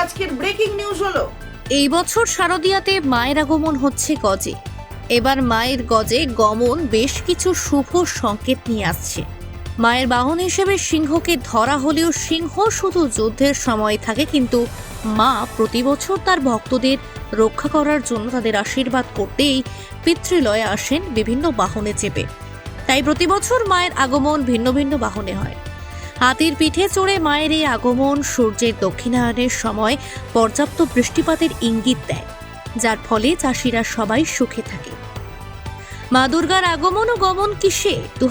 আজকের breaking news হলো। এই বছর শারদিয়াতে মায়ের আগমন হচ্ছে গজে। এবার মায়ের গজে গমন বেশ কিছু শুভ সংকেত নিয়ে আসছে। মায়ের বাহন হিসেবে সিংহকে ধরা হলেও সিংহ শুধু যুদ্ধের সময় থাকে, কিন্তু মা প্রতি বছর তার ভক্তদের রক্ষা করার জন্য তাদের আশীর্বাদ করতেই পিতৃলয়ে আসেন বিভিন্ন বাহনে চেপে। তাই প্রতি বছর মায়ের আগমন ভিন্ন ভিন্ন বাহনে হয়। হাতির পিঠে চড়ে মায়ের এই আগমন সূর্যের দক্ষিণায়নের সময় পর্যাপ্ত বৃষ্টিপাতের ইঙ্গিত দেয়, যার ফলে চাষিরা সবাই সুখে থাকে। মা দুর্গার আগমন ও গমন কিসে? দু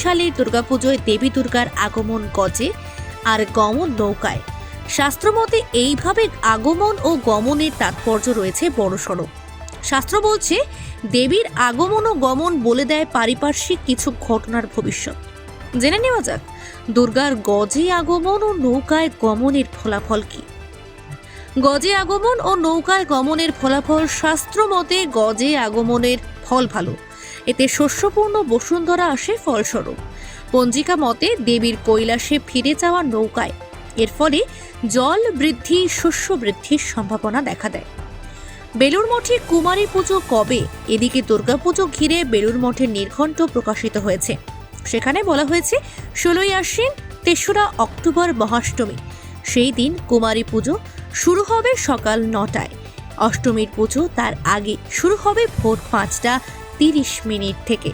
সালের দুর্গাপুজোয় দেবী দুর্গার আগমন গজে আর গমন নৌকায়। শাস্ত্রমতে এইভাবে আগমন ও গমনের তাৎপর্য রয়েছে বড়সড়। শাস্ত্র বলছে, দেবীর আগমন ও গমন বলে দেয় পারিপার্শ্বিক কিছু ঘটনার ভবিষ্যৎ। জেনে নেওয়া যাক, দুর্গার গজে আগমন ও নৌকায় গমনের ফলাফল কি? গজে আগমন ও নৌকায় গমনের ফলাফল শাস্ত্র মতে গজে আগমনের ফল ভালো। এতে শস্যপূর্ণ বসুন্ধরা আসে ফলস্বরূপ। পঞ্জিকা মতে দেবীর কৈলাসে ফিরে যাওয়া নৌকায়, এর ফলে জল বৃদ্ধি, শস্য বৃদ্ধির সম্ভাবনা দেখা দেয়। বেলুর মঠে কুমারী পুজো কবে? এদিকে দুর্গাপুজো ঘিরে বেলুর মঠের নির্ঘণ্ট প্রকাশিত হয়েছে। সেখানে বলা হয়েছে, ষোলোই আশ্বিন, তেসরা অক্টোবর মহাষ্টমী। সেই দিন কুমারী পুজো শুরু হবে সকাল নটায়। অষ্টমীর পুজো তার আগে, শুরু হবে ভোর পাঁচটা তিরিশ মিনিট থেকে।